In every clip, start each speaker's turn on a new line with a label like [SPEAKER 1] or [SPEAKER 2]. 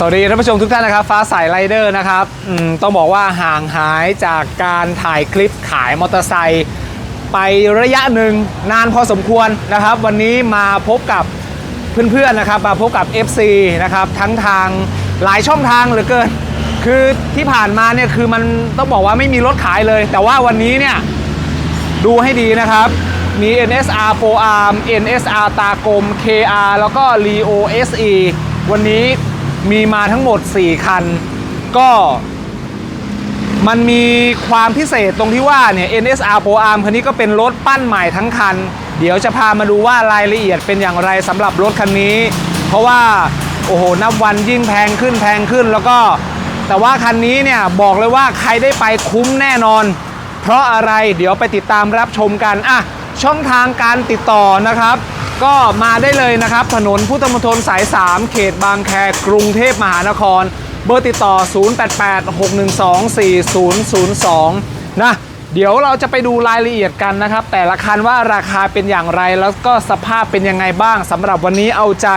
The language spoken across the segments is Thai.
[SPEAKER 1] สวัสดีท่านผู้ชมทุกท่านนะครับ ฟ้าใสไรเดอร์นะครับต้องบอกว่าห่างหายจากการถ่ายคลิปขายมอเตอร์ไซค์ไประยะหนึ่งนานพอสมควรนะครับ วันนี้มาพบกับเพื่อนๆนะครับมาพบกับ FC นะครับทั้งทางหลายช่องทางเหลือเกิน คือที่ผ่านมาเนี่ยคือมันต้องบอกว่าไม่มีรถขายเลย แต่ว่าวันนี้เนี่ยดูให้ดีนะครับมี NSR 4 Arm NSR ตากลม KR แล้วก็ Leo SE วันนี้ มีมาทั้งหมด 4 คัน ก็มันมีความพิเศษตรงที่ว่าเนี่ย NSR 4 Arm คันนี้ก็เป็นรถปั้นใหม่ทั้งคัน เดี๋ยวจะพามาดูว่ารายละเอียดเป็นอย่างไรสำหรับรถคันนี้ เพราะว่าโอ้โหนับวันยิ่งแพงขึ้นแพงขึ้นแล้วก็ แต่ว่าคันนี้เนี่ยบอกเลยว่าใครได้ไปคุ้มแน่นอน เพราะอะไรเดี๋ยวไปติดตามรับชมกันอะช่องทางการติดต่อนะครับ ก็มาได้เลยนะครับ ถนนพุทธมณฑลสาย 3 เขตบางแคกรุงเทพมหานคร เบอร์ติดต่อ 0886124002 นะ เดี๋ยวเราจะไปดูรายละเอียดกันนะครับ แต่ละคันว่าราคาเป็นอย่างไรแล้วก็สภาพเป็นยังไงบ้างสำหรับวันนี้เอาใจ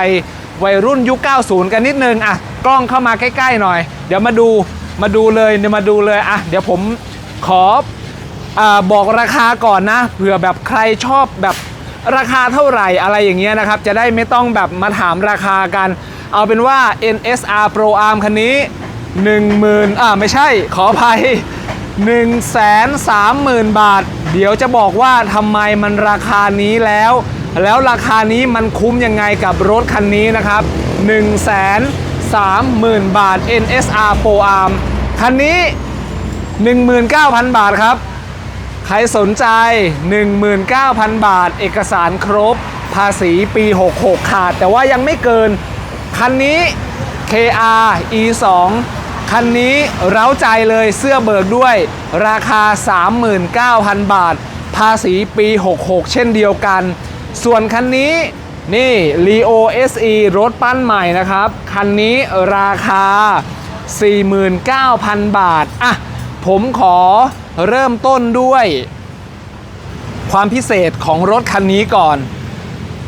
[SPEAKER 1] วัยรุ่นยุค 90 กันนิดนึง อะ กล้องเข้ามาใกล้ ๆ หน่อย เดี๋ยวมาดู มาดูเลยเดี๋ยวมาดูเลย อะ เดี๋ยวผมขออาบอกราคาก่อนนะ เผื่อแบบใครชอบแบบ ราคาเท่าไหร่อะไรอย่างเงี้ยนะครับ จะได้ไม่ต้องแบบมาถามราคากัน เอาเป็นว่า NSR Pro Arm คันนี้ 10,000อ่าไม่ใช่ขออภัย 130,000 บาท เดี๋ยวจะบอกว่าทำไมมันราคานี้แล้ว แล้วราคานี้มันคุ้มยังไงกับรถคันนี้นะครับ 130,000 บาท NSR Pro Arm คันนี้ 19,000 บาทครับ ครสนใจ 19,000 บาท เอกสารครบ ภาษีปี 66 ขาด แต่ว่ายังไม่เกิน คันนี้ KR E2 คันนี้เร้าใจเลยเสื้อเบิกด้วย ราคา 39,000 บาท ภาษีปี 66 เช่นเดียวกัน ส่วนคันนี้นี่ Leo SE รถปั้นใหม่นะครับ คันนี้ราคา 49,000 บาท อะ ผมขอ เริ่มต้นด้วยความพิเศษของรถคันนี้ก่อน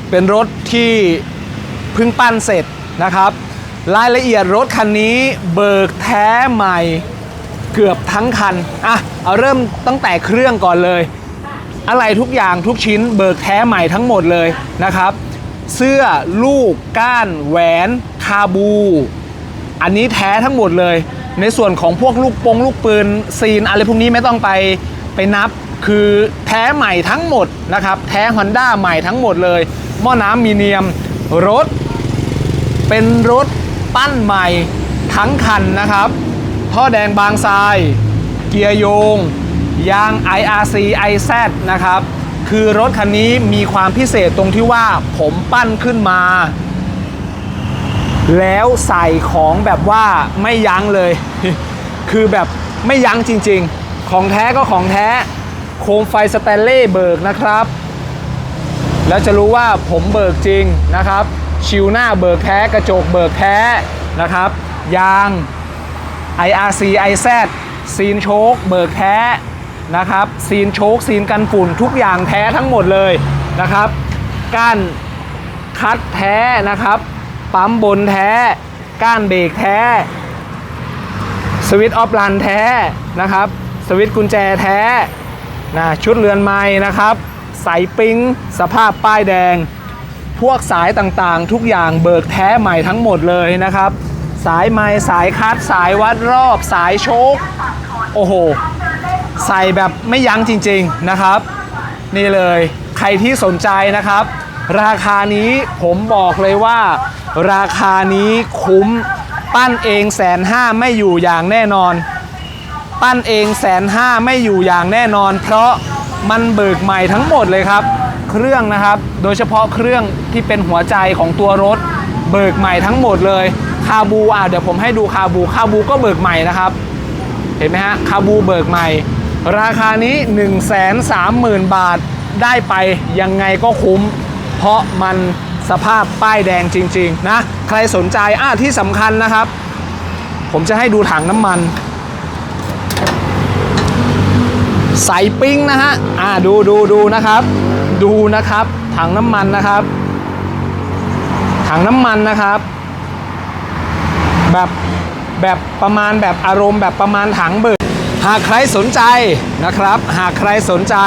[SPEAKER 1] เป็นรถที่เพิ่งปั้นเสร็จนะครับ รายละเอียดรถคันนี้เบิกแท้ใหม่เกือบทั้งคันอะเอาเริ่มตั้งแต่เครื่องก่อนเลย อะไรทุกอย่างทุกชิ้นเบิกแท้ใหม่ทั้งหมดเลยนะครับ เสื้อลูกก้าน แหวน คาบู อันนี้แท้ทั้งหมดเลย ในส่วนของพวกลูกปงลูกปืนซีนอะไรพวกนี้ไม่ต้องไปไปนับคือแท้ใหม่ทั้งหมดนะครับ แท้ Honda ใหม่ทั้งหมดเลย หม้อน้ำมีเนียมรถ เป็นรถปั้นใหม่ทั้งคันนะครับ ท่อแดงบางทราย เกียร์โยง ยาง IRC IZ นะครับ คือรถคันนี้มีความพิเศษตรงที่ว่าผมปั้นขึ้นมา แล้วใส่ของแบบว่าไม่ยั้งเลย คือแบบไม่ยั้งจริง ๆ ของแท้ก็ของแท้ โคมไฟสแตนเล่เบิกนะครับ แล้วจะรู้ว่าผมเบิกจริงนะครับ ชิวหน้าเบิกแท้กระจกเบิกแท้นะครับ ยาง IRC IZ ซีนโชคเบิกแท้นะครับ ซีนโชคซีนกันฝุ่นทุกอย่างแท้ทั้งหมดเลยนะครับ ก้านคัดแท้นะครับ ปั๊มบนแท้ ก้านเบรกแท้ สวิตช์ออฟลันแท้นะครับ สวิตช์กุญแจแท้นะชุดเรือนไม้นะครับ สายปิ้งสภาพป้ายแดง พวกสายต่างๆ ทุกอย่างเบิกแท้ใหม่ทั้งหมดเลยนะครับ สายไม้สายคัดสายวัดรอบสายโชคโอ้โห ใส่แบบไม่ยั้งจริง ๆนะครับ นี่เลยใครที่สนใจนะครับ ราคานี้ผมบอกเลยว่า ราคานี้คุ้มปั้นเองแสนห้าไม่อยู่อย่างแน่นอน ปั้นเองแสนห้าไม่อยู่อย่างแน่นอน เพราะมันเบิกใหม่ทั้งหมดเลยครับ เครื่องนะครับ โดยเฉพาะเครื่องที่เป็นหัวใจของตัวรถ เบิกใหม่ทั้งหมดเลยคาบูอะเดี๋ยวผมให้ดูคาบูคาบูก็เบิกใหม่นะครับ เห็นไหมฮะคาบูเบิกใหม่ ราคานี้ 1 3 0 0 0 0 บาทได้ไปยังไงก็คุ้ม เพราะมันสภาพป้ายแดงจริง ๆ นะ ใครสนใจอะที่สำคัญนะครับ ผมจะให้ดูถังน้ำมัน ใส่ปิ้งนะฮะ อ่าดูดูดูนะครับ ดูนะครับ ถังน้ำมันนะครับ ถังน้ำมันนะครับ แบบแบบประมาณแบบอารมณ์แบบประมาณถังเบิกหากใครสนใจนะครับ หากใครสนใจ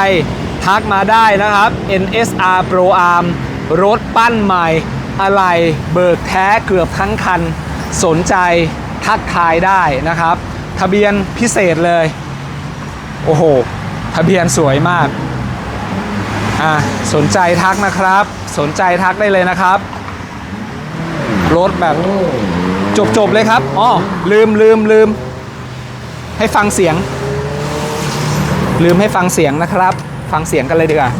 [SPEAKER 1] ทักมาได้นะครับ NSR Pro Arm รถปั้นใหม่ อะไรเบิกแท้เกือบทั้งคัน สนใจทักทายได้นะครับ ทะเบียนพิเศษเลย โอ้โห ทะเบียนสวยมากอะสนใจทักนะครับ สนใจทักได้เลยนะครับ รถแบบจบๆเลยครับอ๋อลืมลืมลืมให้ฟังเสียง ลืมให้ฟังเสียงนะครับ ฟังเสียงกันเลยดีกว่า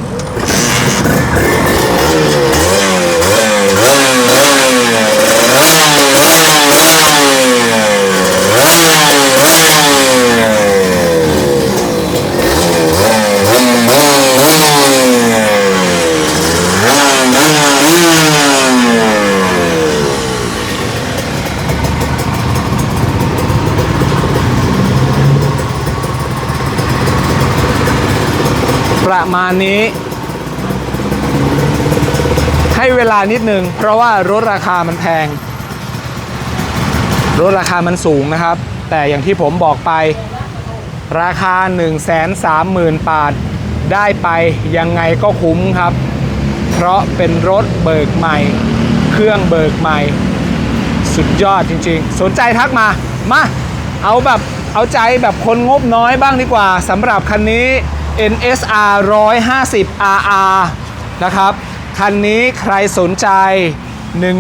[SPEAKER 1] ประมาณนี้ ให้เวลานิดนึง เพราะว่ารถราคามันแพง รถราคามันสูงนะครับ แต่อย่างที่ผมบอกไปราคา 1 3 0 0 0 0 บาท ได้ไปยังไงก็คุ้มครับ เพราะเป็นรถเบิกใหม่ เครื่องเบิกใหม่ สุดยอดจริงๆ สนใจทักมา มา เอาแบบเอาใจแบบคนงบน้อยบ้างดีกว่าสำหรับคันนี้ NSR 150 RR นะครับ คันนี้ใครสนใจ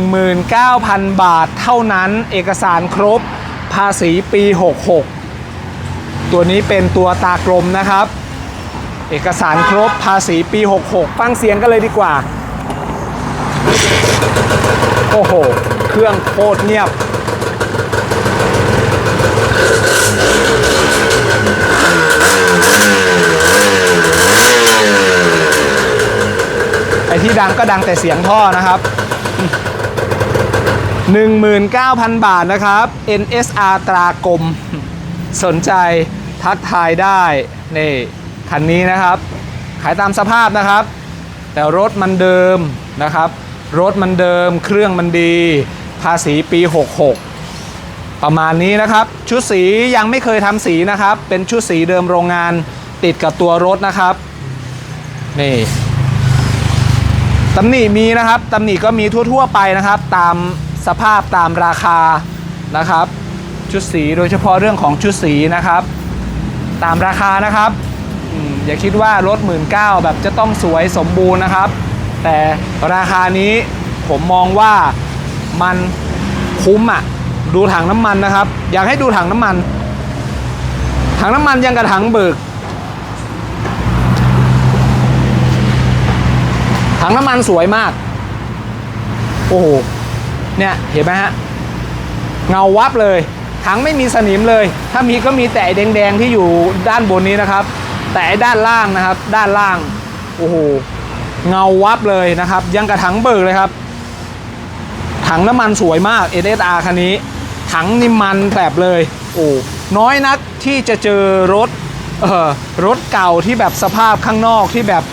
[SPEAKER 1] 19,000 บาทเท่านั้นเอกสารครบภาษีปี 66 ตัวนี้เป็นตัวตากลมนะครับ เอกสารครบภาษีปี 66 ฟังเสียงกันเลยดีกว่า โอ้โห เครื่องโคตรเงียบ ที่ดังก็ดังแต่เสียงท่อนะครับ 19,000 บาทนะครับ NSR ตรากลม สนใจทักทายได้นี่คันนี้นะครับ ขายตามสภาพนะครับ แต่รถมันเดิมนะครับ รถมันเดิมเครื่องมันดี ภาษีปี 66 ประมาณนี้นะครับ ชุดสียังไม่เคยทำสีนะครับ เป็นชุดสีเดิมโรงงานติดกับตัวรถนะครับ นี่ ตำหนิมีนะครับตำหนิก็มีทั่ว ๆ ไปนะครับ ตามสภาพตามราคานะครับ ชุดสีโดยเฉพาะเรื่องของชุดสีนะครับ ตามราคานะครับอย่าคิดว่ารถ1 9ื่นแบบจะต้องสวยสมบูรณ์นะครับ แต่ราคานี้ผมมองว่ามันคุ้มอะดูถังน้ำมันนะครับ อยากให้ดูถังน้ำมัน ถังน้ำมันยังกับถังเบิก ถังน้ำมันสวยมาก โอ้โห เนี่ย เห็นไหมฮะ เงาวับเลย ถังไม่มีสนิมเลย ถ้ามีก็มีแต่แดงๆที่อยู่ด้านบนนี้นะครับ แต่ด้านล่างนะครับ ด้านล่าง โอ้โห เงาวับเลยนะครับ ยังกับถังเบิกเลยครับ ถังน้ำมันสวยมาก SSR คันนี้ ถังนี่มันแบบเลย โอ้น้อยนักที่จะเจอรถ เออรถเก่าที่แบบสภาพข้างนอกที่แบบ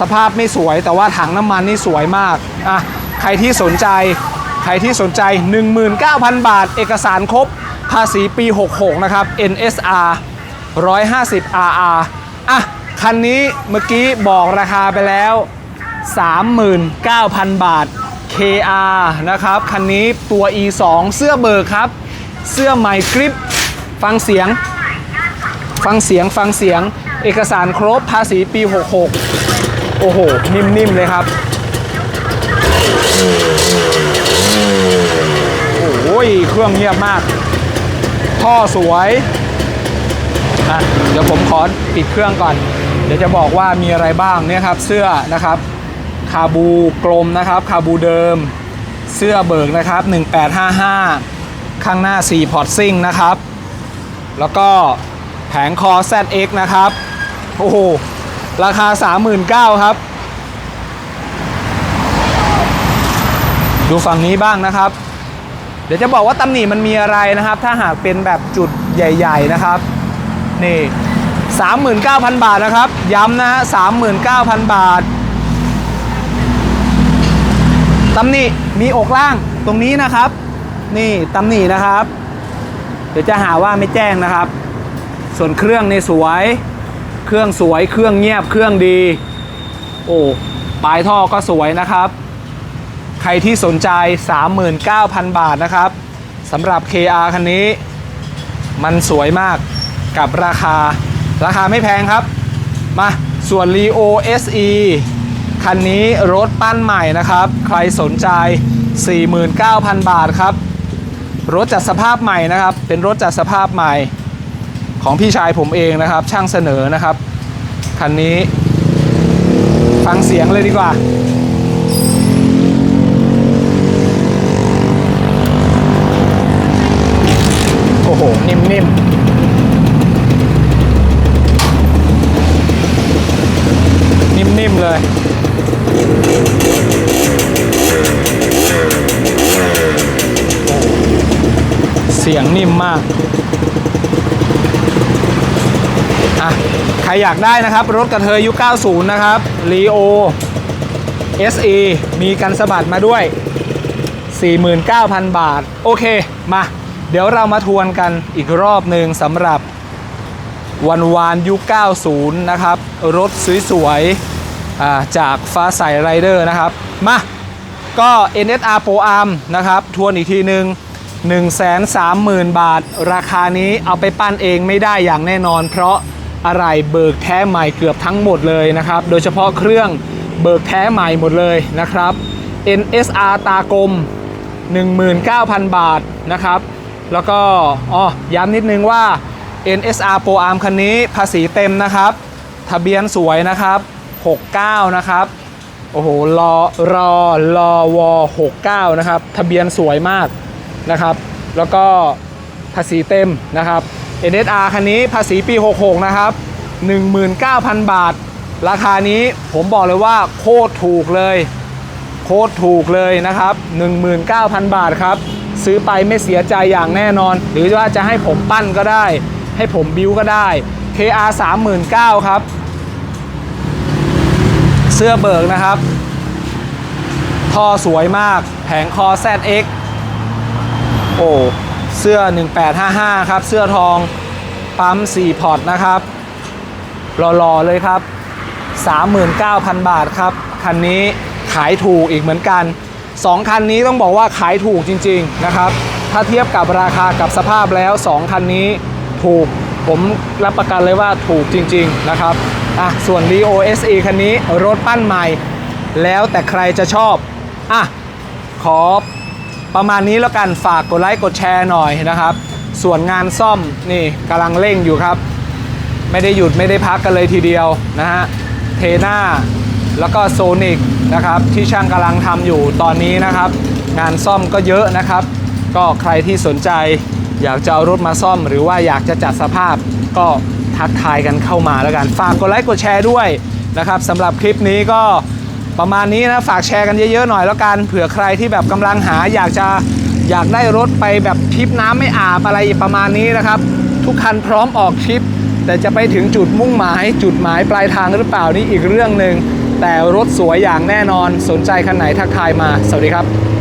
[SPEAKER 1] สภาพไม่สวยแต่ว่าถังน้ำมันนี่สวยมากอะใครที่สนใจใครที่สนใจ 19,000 บาท เอกสารครบ ภาษีปี 66 นะครับ NSR 150 RR อะ คันนี้เมื่อกี้บอกราคาไปแล้ว 39,000 บาท KR นะครับ คันนี้ตัว E2 เสื้อเบิกครับ เสื้อใหม่กริป ฟังเสียง ฟังเสียง ฟังเสียง เอกสารครบ ภาษีปี 66 โอ้โห นิ่มๆเลยครับ โอ้ยเครื่องเงียบมาก ท่อสวยอะเดี๋ยวผมขอปิดเครื่องก่อน เดี๋ยวจะบอกว่ามีอะไรบ้างเนี่ยครับ เสื้อนะครับคาบูกลมนะครับคาบูเดิม เสื้อเบิกนะครับ 1855 ข้างหน้า 4 พอร์ตซิ่งนะครับ แล้วก็แผงคอ ZX นะครับ โอ้โห ราคา 39,000ครับ ดูฝั่งนี้บ้างนะครับ เดี๋ยวจะบอกว่าตำหนิมันมีอะไรนะครับ ถ้าหากเป็นแบบจุดใหญ่ ๆนะครับ นี่ 39,000 บาทนะครับ ย้ำนะฮะ39,000 บาทตำหนิมีอกล่างตรงนี้นะครับ นี่ตำหนินะครับ เดี๋ยวจะหาว่าไม่แจ้งนะครับ ส่วนเครื่องในสวย เครื่องสวยเครื่องเงียบเครื่องดี โอ้ปลายท่อก็สวยนะครับ ใครที่สนใจ 39,000 บาทนะครับสำหรับ KR คันนี้ มันสวยมากกับราคาราคาไม่แพงครับ มาส่วน Leo SE คันนี้รถปั้นใหม่นะครับ ใครสนใจ 49,000 บาทครับ รถจัดสภาพใหม่นะครับ เป็นรถจัดสภาพใหม่ ของพี่ชายผมเองนะครับ ช่างเสนอนะครับคันนี้ฟังเสียงเลยดีกว่าโอ้โห นิ่มๆนิ่มๆเลย เสียงนิ่มมาก อะ ใครอยากได้นะครับ รถกระเทยยุค 90 นะครับ Leo SE มีกันสะบัดมาด้วย 49,000 บาท โอเค มา เดี๋ยวเรามาทวนกันอีกรอบหนึ่งสำหรับวันวานยุค 90 นะครับ รถสวยๆจากฟ้าใสไรเดอร์นะครับ มา ก็ NSR Pro Arm นะครับ ทวนอีกทีหนึ่ง130,000 บาท ราคานี้เอาไปปั้นเองไม่ได้อย่างแน่นอน เพราะ อะไรเบิกแท้ใหม่เกือบทั้งหมดเลยนะครับ โดยเฉพาะเครื่องเบิกแท้ใหม่หมดเลยนะครับ NSR ตากลม 19,000 บาทนะครับ แล้วก็อ๋อย้ำนิดนึงว่า NSR Pro Arm คันนี้ภาษีเต็มนะครับ ทะเบียนสวยนะครับ 69 นะครับ โอ้โหรอรอรอว69 นะครับ ทะเบียนสวยมากนะครับ แล้วก็ภาษีเต็มนะครับ NSR คันนี้ภาษีปี 66 นะครับ 19,000 บาท ราคานี้ผมบอกเลยว่าโคตรถูกเลย โคตรถูกเลยนะครับ 19,000 บาทครับ ซื้อไปไม่เสียใจอย่างแน่นอน หรือว่าจะให้ผมปั้นก็ได้ ให้ผมบิวก็ได้ KR 39,000ครับ เสื้อเบิกนะครับท่อสวยมาก แผงคอ ZX โอ้ เสื้อ 1855 ครับ เสื้อทองปั๊ม 4 พอร์ตนะครับหล่อๆเลยครับ 39,000 บาทครับ คันนี้ขายถูกอีกเหมือนกัน 2 คันนี้ต้องบอกว่าขายถูกจริง ๆ นะครับ ถ้าเทียบกับราคากับสภาพแล้ว 2 คันนี้ถูกผมรับประกันเลยว่าถูกจริง ๆ นะครับอะส่วน Leo SE คันนี้รถปั้นใหม่ แล้วแต่ใครจะชอบอะขอ ประมาณนี้แล้วกันฝากกดไลค์กดแชร์หน่อยนะครับ ส่วนงานซ่อมนี่กำลังเร่งอยู่ครับ ไม่ได้หยุดไม่ได้พักกันเลยทีเดียวนะฮะเทน่าแล้วก็โซนิกนะครับที่ช่างกำลังทำอยู่ตอนนี้นะครับ งานซ่อมก็เยอะนะครับ ก็ใครที่สนใจอยากจะเอารถมาซ่อม หรือว่าอยากจะจัดสภาพก็ทักทายกันเข้ามาแล้วกัน ฝากกดไลค์กดแชร์ด้วยนะครับสำหรับคลิปนี้ก็ ประมาณนี้นะฝากแชร์กันเยอะๆหน่อยแล้วกันเผื่อใครที่แบบกำลังหาอยากจะอยากได้รถไปแบบทริปน้ำไม่อาบอะไรประมาณนี้นะครับ ทุกคันพร้อมออกทริป แต่จะไปถึงจุดมุ่งหมาย จุดหมายปลายทางหรือเปล่านี่อีกเรื่องหนึ่งแต่รถสวยอย่างแน่นอนสนใจคันไหนทักทายมา สวัสดีครับ